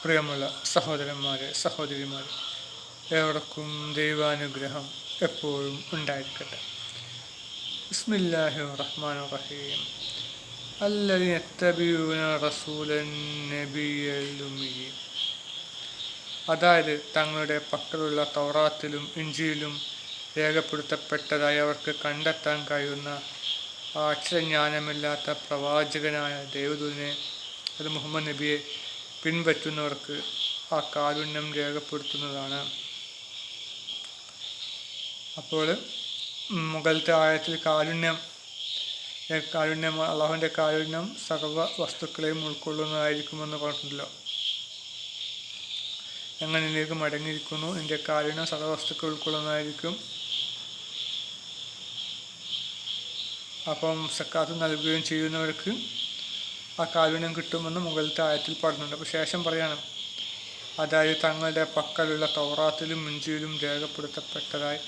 പ്രിയമുള്ള സഹോദരന്മാരെ സഹോദരിമാരെ ഏവർക്കും ദൈവാനുഗ്രഹം എപ്പോഴും ഉണ്ടായിരിക്കട്ടെ ബിസ്മില്ലാഹി റഹ്മാൻ റഹീം الذين يتبعون رسول النبي الأمي അതായത് തങ്ങളുടെ പക്കലുള്ള തൗറാത്തിലും ഇഞ്ചിയിലും രേഖപ്പെടുത്തപ്പെട്ടതായി അവർക്ക് കണ്ടെത്താൻ കഴിയുന്ന ആ അക്ഷരജ്ഞാനമില്ലാത്ത പ്രവാചകനായ ദേവദൂതിനെ അത് മുഹമ്മദ് നബിയെ പിൻപറ്റുന്നവർക്ക് ആ കാരുണ്യം രേഖപ്പെടുത്തുന്നതാണ്. അപ്പോൾ മുകളിലത്തെ ആയത്തിൽ കാരുണ്യം കാരുണ്യം അള്ളാഹുവിന്റെ കാരുണ്യം സർവ വസ്തുക്കളെയും ഉൾക്കൊള്ളുന്നതായിരിക്കുമെന്ന് പറഞ്ഞിട്ടുണ്ടല്ലോ. ഞങ്ങൾ നിന്നിലേക്ക് മടങ്ങിയിരിക്കുന്നു? എന്റെ കാരുണ്യം സർവ വസ്തുക്കൾ ഉൾക്കൊള്ളുന്നതായിരിക്കും. അപ്പം സക്കാത്ത് നൽകുകയും ചെയ്യുന്നവർക്ക് ആ കാരുണ്യം കിട്ടുമെന്ന് മുകളിലത്തെ ആയത്തിൽ പറഞ്ഞുണ്ട് അപ്പോൾ ശേഷം പറയാണ് അതായത് തങ്ങളുടെ പക്കലുള്ള തൗറാത്തിലും മിഞ്ചിയിലും രേഖപ്പെടുത്തപ്പെട്ടതായി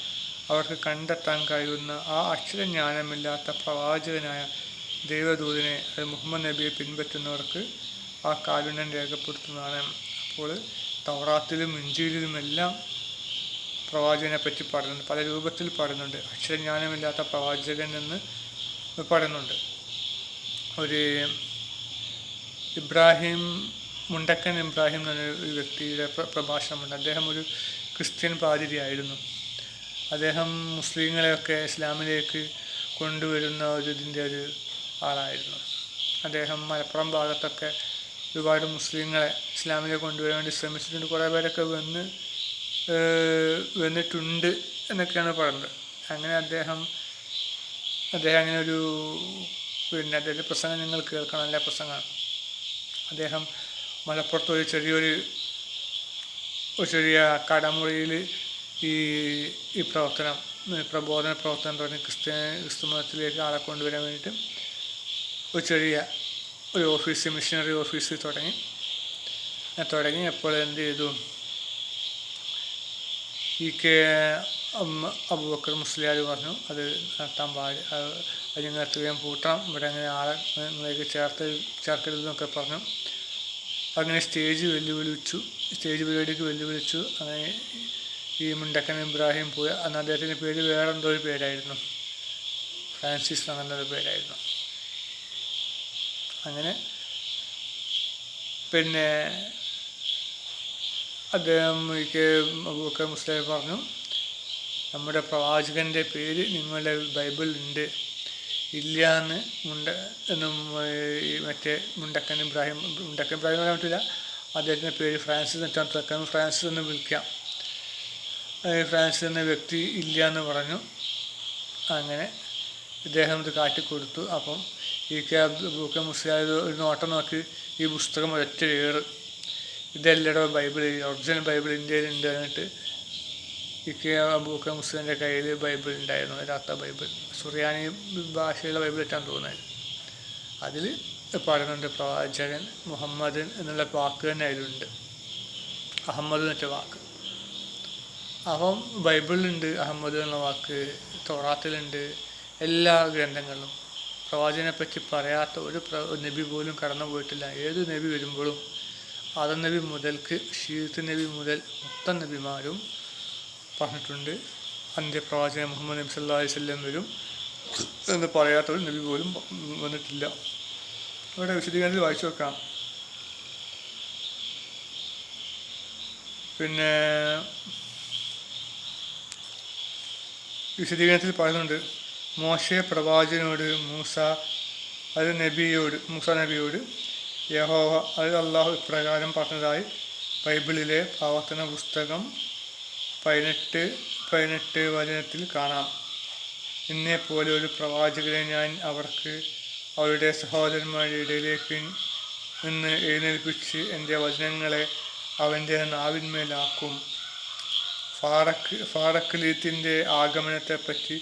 അവർക്ക് കണ്ടെത്താൻ കഴിയുന്ന ആ അക്ഷരജ്ഞാനമില്ലാത്ത പ്രവാചകനായ ദൈവദൂതിനെ അത് മുഹമ്മദ് നബിയെ പിൻപറ്റുന്നവർക്ക് ആ കാരുണ്യം രേഖപ്പെടുത്തുന്നതാണ്. അപ്പോൾ തൗറാത്തിലും ഇഞ്ചിയിലുമെല്ലാം പ്രവാചകനെ പറ്റി പറയുന്നുണ്ട്. പല രൂപത്തിൽ പറയുന്നുണ്ട്. അക്ഷരജ്ഞാനമില്ലാത്ത പ്രവാചകൻ എന്ന് പറയുന്നുണ്ട്. ഒരു ഇബ്രാഹിം മുണ്ടക്കൻ ഇബ്രാഹിം എന്നൊരു വ്യക്തിയുടെ പ്ര- പ്രഭാഷണമുണ്ട്. അദ്ദേഹം ഒരു ക്രിസ്ത്യൻ പാതിരിയായിരുന്നു. അദ്ദേഹം മുസ്ലിങ്ങളെയൊക്കെ ഇസ്ലാമിലേക്ക് കൊണ്ടുവരുന്ന ഒരു ഇതിന്റെ ഒരു ആളായിരുന്നു. അദ്ദേഹം മലപ്പുറം ഭാഗത്തൊക്കെ ഒരുപാട് മുസ്ലിങ്ങളെ ഇസ്ലാമിലേക്ക് കൊണ്ടുവരാൻ വേണ്ടി ശ്രമിച്ചിട്ടുണ്ട്. കുറേ പേരൊക്കെ വന്ന് വന്നിട്ടുണ്ട് എന്നൊക്കെയാണ് പറയുന്നത്. അങ്ങനെ അദ്ദേഹം അദ്ദേഹം അങ്ങനെ ഒരു പിന്നെ അദ്ദേഹത്തിന്റെ പ്രസംഗം നിങ്ങൾ കേൾക്കണം. നല്ല പ്രസംഗമാണ്. അദ്ദേഹം മലപ്പുറത്ത് ഒരു ചെറിയൊരു ഒരു ചെറിയ കടമുറിയിൽ ഈ ഈ പ്രവർത്തനം പ്രബോധന പ്രവർത്തനം തുടങ്ങി ക്രിസ്ത്യ ക്രിസ്തു മതത്തിലേക്ക് ആളെ കൊണ്ടുവരാൻ വേണ്ടിയിട്ട് ഒരു ചെറിയ ഒരു ഓഫീസ് മിഷനറി ഓഫീസ് തുടങ്ങി. തുടങ്ങി അപ്പോൾ എന്ത് ചെയ്തു? ഈ കെ അബുബക്കർ മുസ്ലിയാർ പറഞ്ഞു അത് നടത്താൻ പാടി അത് നിങ്ങൾ എത്രയും പൂട്ടണം ഇവിടെ അങ്ങനെ ആളെ നിങ്ങളേക്ക് ചേർത്ത് ചേർക്കരുതെന്നൊക്കെ പറഞ്ഞു. അങ്ങനെ സ്റ്റേജ് വെല്ലുവിളിച്ചു. സ്റ്റേജ് പരിപാടിക്ക് വെല്ലുവിളിച്ചു. അങ്ങനെ ഈ മുണ്ടക്കൻ ഇബ്രാഹിം പോയ അന്ന് അദ്ദേഹത്തിന്റെ പേര് വേറെ എന്തോ ഒരു പേരായിരുന്നു. ഫ്രാൻസിസ് അങ്ങനെ ഒരു പേരായിരുന്നു. അങ്ങനെ പിന്നെ അദ്ദേഹം എനിക്ക് അബൂബക്കർ മുസ്ലിം പറഞ്ഞു. നമ്മുടെ പ്രവാചകന്റെ പേര് നിങ്ങളുടെ ബൈബിളിലുണ്ട്. ഇല്ല എന്ന് മുണ്ട എന്നും മറ്റേ മുണ്ടക്കൻ ഇബ്രാഹിം മുണ്ടക്കൻ ഇബ്രാഹിം പറയാൻ പറ്റില്ല അദ്ദേഹത്തിന്റെ പേര് ഫ്രാൻസിസ് വെച്ചാൽ ഫ്രാൻസിസ് എന്ന് വിളിക്കാം. ഫ്രാൻസിസ് എന്ന വ്യക്തി ഇല്ല എന്ന് പറഞ്ഞു. അങ്ങനെ ഇദ്ദേഹം ഇത് കാട്ടിക്കൊടുത്തു. അപ്പം ഈ കെ അബ്ദുൽ മുസ്ലിം ഒരു നോട്ടം നോക്കി. ഈ പുസ്തകം ഒരൊറ്റ ഏറ്. ഇതെല്ലാം ബൈബിൾ ഒറിജിനൽ ബൈബിൾ ഇന്ത്യയിലുണ്ട് എന്നിട്ട് കെ അബൂക്ക മുസ്ലിന്റെ കയ്യിൽ ബൈബിൾ ഉണ്ടായിരുന്നു അതിനകത്ത ബൈബിൾ. സുറിയാനി ഭാഷയിലെ ബൈബിൾ ഇട്ടാൻ തോന്നുന്നത് അതിൽ പറയുന്നുണ്ട് പ്രവാചകൻ മുഹമ്മദൻ എന്നുള്ള വാക്ക് തന്നെ അതിലുണ്ട്. അഹമ്മദ് എന്ന വാക്ക്. അപ്പം ബൈബിളിലുണ്ട് അഹമ്മദ് എന്ന വാക്ക് തോറാത്തിലുണ്ട് എല്ലാ ഗ്രന്ഥങ്ങളിലും. പ്രവാചകനെ പറ്റി പറയാത്ത ഒരു പ്ര നബി പോലും കടന്നു പോയിട്ടില്ല. ഏത് നബി വരുമ്പോഴും ആദം നബി മുതൽക്ക് ഷീത്ത് നബി മുതൽ മൊത്തം നബിമാരും പറഞ്ഞിട്ടുണ്ട്. അന്ത്യപ്രവാചകൻ മുഹമ്മദ് നബി സല്ലാ വല്ലം വരും എന്ന് പറയാത്തവർ നബി പോലും വന്നിട്ടില്ല. ഇവിടെ വിശദീകരണത്തിൽ വായിച്ചു വെക്കാം പിന്നെ വിശദീകരണത്തിൽ പറയുന്നുണ്ട്. മോശെ പ്രവാചകനോട് മൂസ അത് നബിയോട് മൂസ നബിയോട് യഹോവ അത് അള്ളാഹു ഇപ്രകാരം പറഞ്ഞതായി ബൈബിളിലെ പ്രവർത്തന പുസ്തകം പതിനെട്ട് പതിനെട്ട് വചനത്തിൽ കാണാം. എന്നെ പോലെ ഒരു പ്രവാചകനെ ഞാൻ അവർക്ക് അവരുടെ സഹോദരന്മാരുടെ ഇടയിലേക്ക് നിന്ന് എഴുന്നേൽപ്പിച്ച് എന്റെ വചനങ്ങളെ അവന്റെ നാവിന്മേലാക്കും. ഫാറക്ക് ഫാറക്ലീത്തിന്റെ ആഗമനത്തെപ്പറ്റി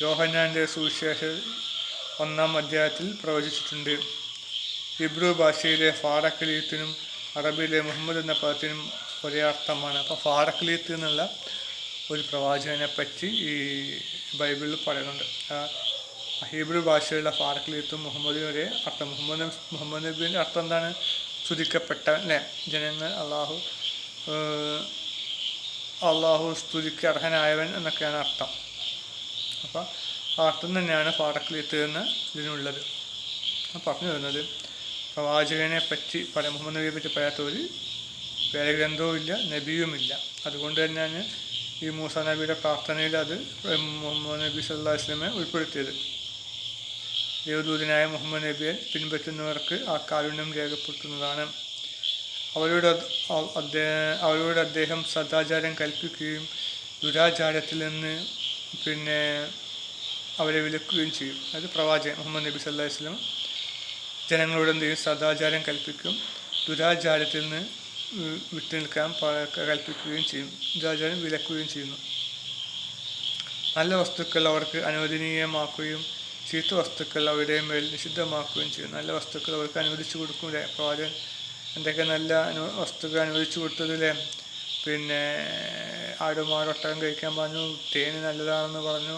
യോഹന്നാന്റെ സുവിശേഷ ഒന്നാം അധ്യായത്തിൽ പ്രവചിച്ചിട്ടുണ്ട്. ഹിബ്രു ഭാഷയിലെ ഫാറക്ലീത്തിനും അറബിയിലെ മുഹമ്മദ് എന്ന പദത്തിനും ഒരേ അർത്ഥമാണ് അപ്പോൾ ഫാറക്ലീത്ത് എന്നുള്ള ഒരു പ്രവാചകനെ പറ്റി ഈ ബൈബിളിൽ പറയുന്നുണ്ട്. ഹീബ്രു ഭാഷയിലുള്ള ഫാറക്ലീത്തും മുഹമ്മദിനും ഒരേ അർത്ഥം മുഹമ്മദ് മുഹമ്മദ് നബീന്റെ അർത്ഥം എന്താണ്? സ്തുതിക്കപ്പെട്ട അല്ലേ ജനങ്ങൾ അള്ളാഹു അള്ളാഹു സ്തുതിക്ക് അർഹനായവൻ എന്നൊക്കെയാണ് അർത്ഥം. അപ്പോൾ ആ അർത്ഥം തന്നെയാണ് ഫാറക്ലീത്ത് എന്ന് ഇതിനുള്ളത്. പറഞ്ഞു വരുന്നത് പ്രവാചകനെ പറ്റി പല മുഹമ്മദ് നബിയെ പറ്റി പറയാത്ത ഒരു വേദഗ്രന്ഥവും ഇല്ല നബിയുമില്ല. അതുകൊണ്ട് തന്നെയാണ് ഈ മൂസ നബിയുടെ പ്രാർത്ഥനയിൽ അത് മുഹമ്മദ് നബി സല്ലാ വസ്ലമെ ഉൾപ്പെടുത്തിയത്. ദേവദൂതനായ മുഹമ്മദ് നബിയെ പിൻപറ്റുന്നവർക്ക് ആ കാരുണ്യം രേഖപ്പെടുത്തുന്നതാണ്. അവരോട് അദ്ദേഹം അവരോട് അദ്ദേഹം സദാചാരം കൽപ്പിക്കുകയും ദുരാചാരത്തിൽ നിന്ന് പിന്നെ അവരെ വിലക്കുകയും ചെയ്യും. അത് പ്രവാചകൻ മുഹമ്മദ് നബി സല്ലാ വസ്ലം ജനങ്ങളോട് എന്ത് സദാചാരം കൽപ്പിക്കും. ദുരാചാരത്തിൽ നിന്ന് വിട്ടു നിൽക്കാൻ കൽപ്പിക്കുകയും ചെയ്യും. ജാജാനും വിലക്കുകയും ചെയ്യുന്നു. നല്ല വസ്തുക്കൾ അവർക്ക് അനുവദനീയമാക്കുകയും ചീത്ത വസ്തുക്കൾ അവരുടെ മേൽ നിഷിദ്ധമാക്കുകയും ചെയ്യും. നല്ല വസ്തുക്കൾ അവർക്ക് അനുവദിച്ചു കൊടുക്കൂലേ പ്രവാചകൻ എന്തൊക്കെ നല്ല അനു വസ്തുക്കൾ അനുവദിച്ചു കൊടുത്തതിലെ പിന്നെ ആടുമാരൊട്ടകം കഴിക്കാൻ പറഞ്ഞു തേന് നല്ലതാണെന്ന് പറഞ്ഞു.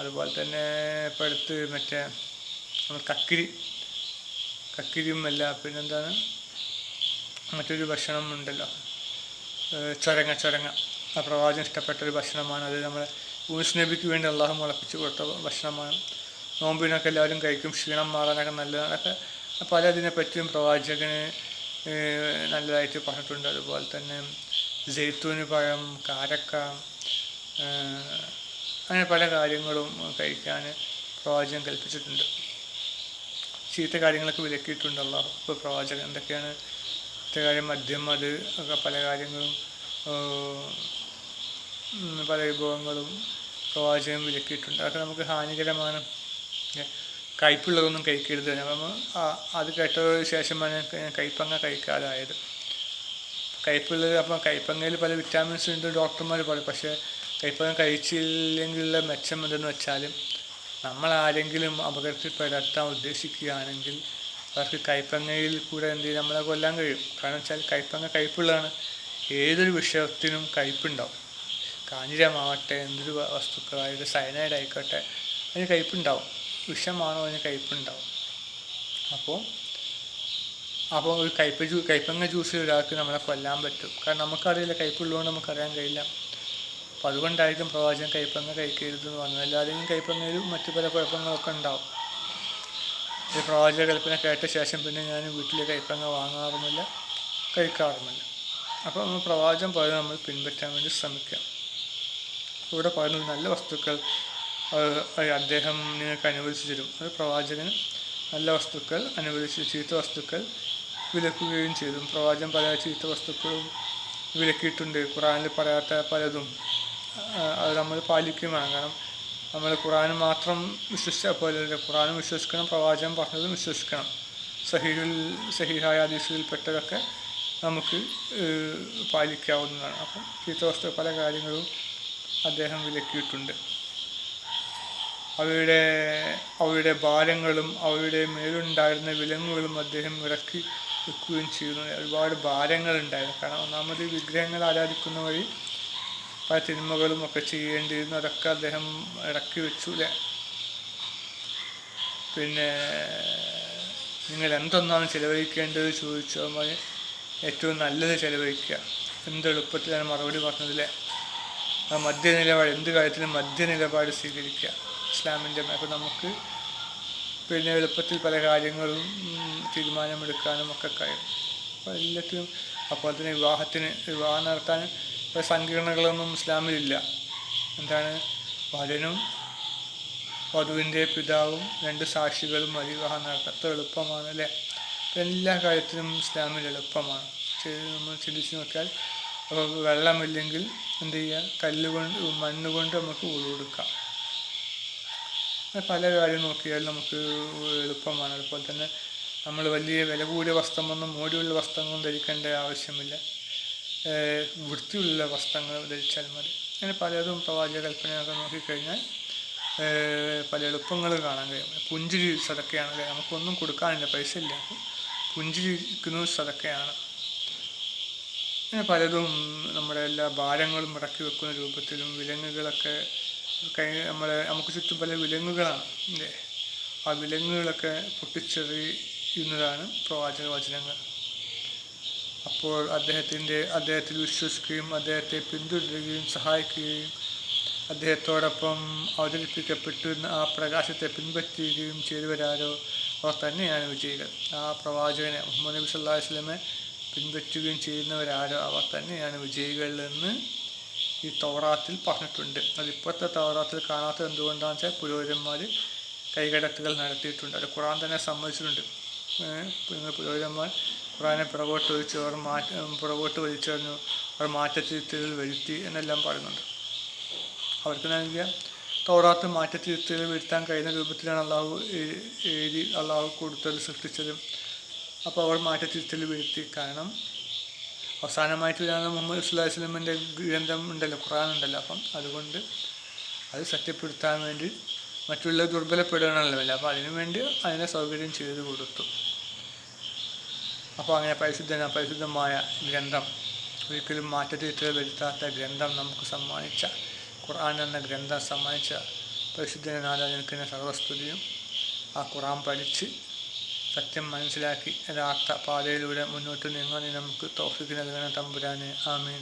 അതുപോലെ തന്നെ ഇപ്പം അടുത്ത് മറ്റേ കക്കിരി കക്കിരിയും അല്ല പിന്നെന്താണ്? മറ്റൊരു ഭക്ഷണം ഉണ്ടല്ലോ. ഏഹ് ചൊരങ്ങ ചൊരങ്ങ. ആ പ്രവാചകൻ ഇഷ്ടപ്പെട്ട ഒരു ഭക്ഷണമാണ്. അത് നമ്മൾ ഊഷ്ണബിക്ക് വേണ്ടി അള്ളാഹു മുളപ്പിച്ച് കൊടുത്ത ഭക്ഷണമാണ്. നോമ്പിനൊക്കെ എല്ലാവരും കഴിക്കും. ക്ഷീണം മാറാനൊക്കെ നല്ലതാണൊക്കെ പല ഇതിനെ പറ്റിയും പ്രവാചകന് നല്ലതായിട്ട് പറഞ്ഞിട്ടുണ്ട്. അതുപോലെ തന്നെ ജെയ്ത്തൂന് പഴം കാരക്ക അങ്ങനെ പല കാര്യങ്ങളും കഴിക്കാൻ പ്രവാചകൻ കൽപ്പിച്ചിട്ടുണ്ട്. ചീത്ത കാര്യങ്ങളൊക്കെ വിലക്കിയിട്ടുണ്ട് അള്ളാഹു ഇപ്പോൾ പ്രവാചകൻ എന്തൊക്കെയാണ് കാര്യം അത് ഒക്കെ പല കാര്യങ്ങളും പല വിഭവങ്ങളും പ്രവാചകം വിലക്കിയിട്ടുണ്ട്. അതൊക്കെ നമുക്ക് ഹാനികരമാണ്. കയ്പുള്ളതൊന്നും കഴിക്കരുത്. ആ- അത് കേട്ടതിന് ശേഷമാണ് കയ്പങ്ങ കഴിക്കാതായത്. കയ്പുള്ളത് അപ്പം കയ്പങ്ങയിൽ പല വിറ്റാമിൻസ് ഉണ്ട് ഡോക്ടർമാർ പറയും. പക്ഷേ കയ്പങ്ങ കഴിച്ചില്ലെങ്കിലുള്ള മെച്ചം എന്തെന്ന് വെച്ചാൽ നമ്മൾ ആരെങ്കിലും അപകടത്തിൽപ്പെടുത്താൻ ഉദ്ദേശിക്കുകയാണെങ്കിൽ അവർക്ക് കൈപ്പങ്ങയിൽ കൂടെ എന്ത് ചെയ്യും? നമ്മളെ കൊല്ലാൻ കഴിയും. കാരണം വെച്ചാൽ കൈപ്പങ്ങ കയ്പുള്ളതാണ്. ഏതൊരു വിഷയത്തിനും കയ്പുണ്ടാവും. കാഞ്ഞിരമാവട്ടെ എന്തൊരു വസ്തുക്കളായിട്ട് സയനൈഡ് ആയിക്കോട്ടെ അതിന് കയ്പുണ്ടാവും. വിഷമാണോ അതിന് കയ്പുണ്ടാവും. അപ്പോൾ അപ്പോൾ ഒരു കയ്പ ജ്യൂ കയ്പങ്ങ ജ്യൂസ് ഒരാൾക്ക് നമ്മളെ കൊല്ലാൻ പറ്റും. കാരണം നമുക്കറിയില്ല കയ്പുള്ളതുകൊണ്ട് നമുക്കറിയാൻ കഴിയില്ല. അപ്പോൾ അതുകൊണ്ടായിരിക്കും പ്രവാചകൻ കയ്പങ്ങ കഴിക്കരുതെന്ന് പറഞ്ഞത്. എല്ലാവരെയും കയ്പങ്ങയിലും മറ്റു പല കുഴപ്പങ്ങളൊക്കെ ഉണ്ടാവും. ഈ പ്രവാചക കൽപ്പന കേട്ട ശേഷം പിന്നെ ഞാൻ വീട്ടിൽ കൈപ്പങ്ങ വാങ്ങാറുമില്ല കഴിക്കാറുമില്ല അപ്പോൾ നമ്മൾ പ്രവാചകം പറയുന്നത് നമ്മൾ പിൻപറ്റാൻ വേണ്ടി ശ്രമിക്കാം. ഇവിടെ പറയുന്നത് നല്ല വസ്തുക്കൾ അദ്ദേഹം നിങ്ങൾക്ക് അനുവദിച്ചു തരും. അത് പ്രവാചകന് നല്ല വസ്തുക്കൾ അനുവദിച്ച് ചീത്ത വസ്തുക്കൾ വിലക്കുകയും ചെയ്തു. പ്രവാചകൻ പല ചീത്ത വസ്തുക്കളും വിലക്കിയിട്ടുണ്ട്. ഖുറാനിൽ പറയാത്ത പലതും അത് നമ്മൾ പാലിക്കുകയും വേണം. കാരണം നമ്മൾ ഖുറാൻ മാത്രം വിശ്വസിച്ചാൽ പോലെ ഖുറാനും വിശ്വസിക്കണം പ്രവാചകൻ പറഞ്ഞതും വിശ്വസിക്കണം. സഹീഹിൽ സഹീഹായ ഹദീസുകളിൽപ്പെട്ടതൊക്കെ നമുക്ക് പാലിക്കാവുന്നതാണ്. അപ്പം ചീത്ത വസ്തു പല കാര്യങ്ങളും അദ്ദേഹം വിലക്കിയിട്ടുണ്ട്. അവയുടെ അവയുടെ ഭാരങ്ങളും അവയുടെ മേലുണ്ടായിരുന്ന വിലങ്ങുകളും അദ്ദേഹം ഇറക്കി വെക്കുകയും ചെയ്യുന്നു. ഒരുപാട് ഭാരങ്ങളുണ്ടായിരുന്നു. കാരണം ഒന്നാമത് വിഗ്രഹങ്ങൾ ആരാധിക്കുന്ന വഴി പല തിന്മകളും ഒക്കെ ചെയ്യേണ്ടിയിരുന്നു. അതൊക്കെ അദ്ദേഹം ഇറക്കി വെച്ചു അല്ലേ പിന്നെ നിങ്ങൾ എന്തൊന്നാണ് ചിലവഴിക്കേണ്ടത് ചോദിച്ചാൽ മതി ഏറ്റവും നല്ലത് ചിലവഴിക്കുക എന്തെളുപ്പത്തിലാണ് മറുപടി പറഞ്ഞതില്ലേ ആ മധ്യ നിലപാട് എന്ത് കാര്യത്തിലും മധ്യ നിലപാട് സ്വീകരിക്കുക ഇസ്ലാമിന്റെ അപ്പോൾ നമുക്ക് പിന്നെ എളുപ്പത്തിൽ പല കാര്യങ്ങളും തീരുമാനമെടുക്കാനും ഒക്കെ കഴിയും. അപ്പോൾ എല്ലാത്തിനും അപ്പോൾ തന്നെ വിവാഹത്തിന് വിവാഹം നടത്താൻ ഇപ്പോൾ സങ്കീർണകളൊന്നും ഇസ്ലാമിലില്ല. എന്താണ്? വരനും വധുവിന്റെ പിതാവും രണ്ട് സാക്ഷികളും നടത്താം അത്ര എളുപ്പമാണ് അല്ലേ? എല്ലാ കാര്യത്തിലും ഇസ്ലാമിൽ എളുപ്പമാണ്. നമ്മൾ ചിന്തിച്ച് നോക്കിയാൽ അപ്പോൾ വെള്ളമില്ലെങ്കിൽ എന്ത് ചെയ്യുക കല്ലുകൊണ്ട് മണ്ണുകൊണ്ട് മണ്ണ് കൊണ്ട് നമുക്ക് ഉളുകൊടുക്കാം പല കാര്യം നോക്കിയാൽ നമുക്ക് എളുപ്പമാണ്. അതുപോലെ തന്നെ നമ്മൾ വലിയ വില കൂടിയ വസ്ത്രമൊന്നും മോടിയുള്ള വസ്ത്രങ്ങളൊന്നും ധരിക്കേണ്ട ആവശ്യമില്ല. വൃത്തിയുള്ള വസ്ത്രങ്ങൾ ധരിച്ചാൽ മതി. അങ്ങനെ പലതും പ്രവാചക കൽപ്പനയൊക്കെ നോക്കിക്കഴിഞ്ഞാൽ പല എളുപ്പങ്ങൾ കാണാൻ കഴിയും. പുഞ്ചിരി സതക്കയാണ് നമുക്കൊന്നും കൊടുക്കാനില്ല പൈസ ഇല്ല. പുഞ്ചിരിക്കുന്നത് സതക്കയാണ് അങ്ങനെ പലതും നമ്മുടെ എല്ലാ ഭാരങ്ങളും ഇറക്കി വെക്കുന്ന രൂപത്തിലും വിലങ്ങുകളൊക്കെ കൈ നമ്മളെ നമുക്ക് ചുറ്റും പല വിലങ്ങുകളാണ് അല്ലേ? ആ വിലങ്ങുകളൊക്കെ പൊട്ടിച്ചെറിയുന്നതാണ് പ്രവാചക വചനങ്ങൾ. അപ്പോൾ അദ്ദേഹത്തിന്റെ അദ്ദേഹത്തിൽ വിശ്വസിക്കുകയും അദ്ദേഹത്തെ പിന്തുടരുകയും സഹായിക്കുകയും അദ്ദേഹത്തോടൊപ്പം അവതരിപ്പിക്കപ്പെട്ടിരുന്ന ആ പ്രകാശത്തെ പിൻപറ്റുകയും ചെയ്തവരാരോ അവർ തന്നെയാണ് വിജയികൾ. ആ പ്രവാചകനെ മുഹമ്മദ് നബി സല്ലാ വസ്ലമെ പിൻപറ്റുകയും ചെയ്യുന്നവരാരോ അവർ തന്നെയാണ് വിജയികൾ എന്ന് ഈ തൗറാത്തിൽ പറഞ്ഞിട്ടുണ്ട്. അതിപ്പോഴത്തെ തോറാത്തിൽ കാണാത്തത് എന്തുകൊണ്ടാണെന്ന് വെച്ചാൽ പുരോഹിതന്മാർ കൈകടത്തുകൾ നടത്തിയിട്ടുണ്ട്. അത് ഖുറാൻ തന്നെ സമ്മതിച്ചിട്ടുണ്ട്. പുരോഹിതന്മാർ ഖുറാനെ പുറകോട്ട് വലിച്ചു അവർ മാറ്റ പുറകോട്ട് വലിച്ചെറിഞ്ഞു അവർ മാറ്റത്തിരുത്തലുകൾ വരുത്തി എന്നെല്ലാം പറയുന്നുണ്ട്. അവർക്ക് നൽകിയ തോറാത്ത് മാറ്റത്തിരുത്തലുകൾ വരുത്താൻ കഴിയുന്ന രൂപത്തിലാണ് അള്ളാഹു എഴുതി അള്ളാഹു കൊടുത്തത് സൃഷ്ടിച്ചതും. അപ്പോൾ അവർ മാറ്റത്തിരുത്തൽ വരുത്തി. കാരണം അവസാനമായിട്ട് വരുന്ന മുഹമ്മദ് സുല്ലാഹി സ്വലമിന്റെ ഗ്രന്ഥം ഉണ്ടല്ലോ ഖുറാൻ ഉണ്ടല്ലോ. അപ്പം അതുകൊണ്ട് അത് സത്യപ്പെടുത്താൻ വേണ്ടി മറ്റുള്ള അല്ലേ അപ്പോൾ അതിനുവേണ്ടി അതിനെ സൗകര്യം ചെയ്തു കൊടുത്തു. അപ്പോൾ അങ്ങനെ പരിശുദ്ധന പരിശുദ്ധമായ ഗ്രന്ഥം ഒരിക്കലും മാറ്റത്തിരുത്തൽ വരുത്താത്ത ഗ്രന്ഥം നമുക്ക് സമ്മാനിച്ച ഖുർആൻ എന്ന ഗ്രന്ഥം സമ്മാനിച്ച പരിശുദ്ധനാഥ നിൽക്കുന്ന സർവസ്തുതിയും ആ ഖുറാൻ പഠിച്ച് സത്യം മനസ്സിലാക്കി യഥാർത്ഥ പാതയിലൂടെ മുന്നോട്ട് നീങ്ങാൻ നമുക്ക് തോഫിക്ക് നൽകണം തമ്പുരാന്. ആമീൻ.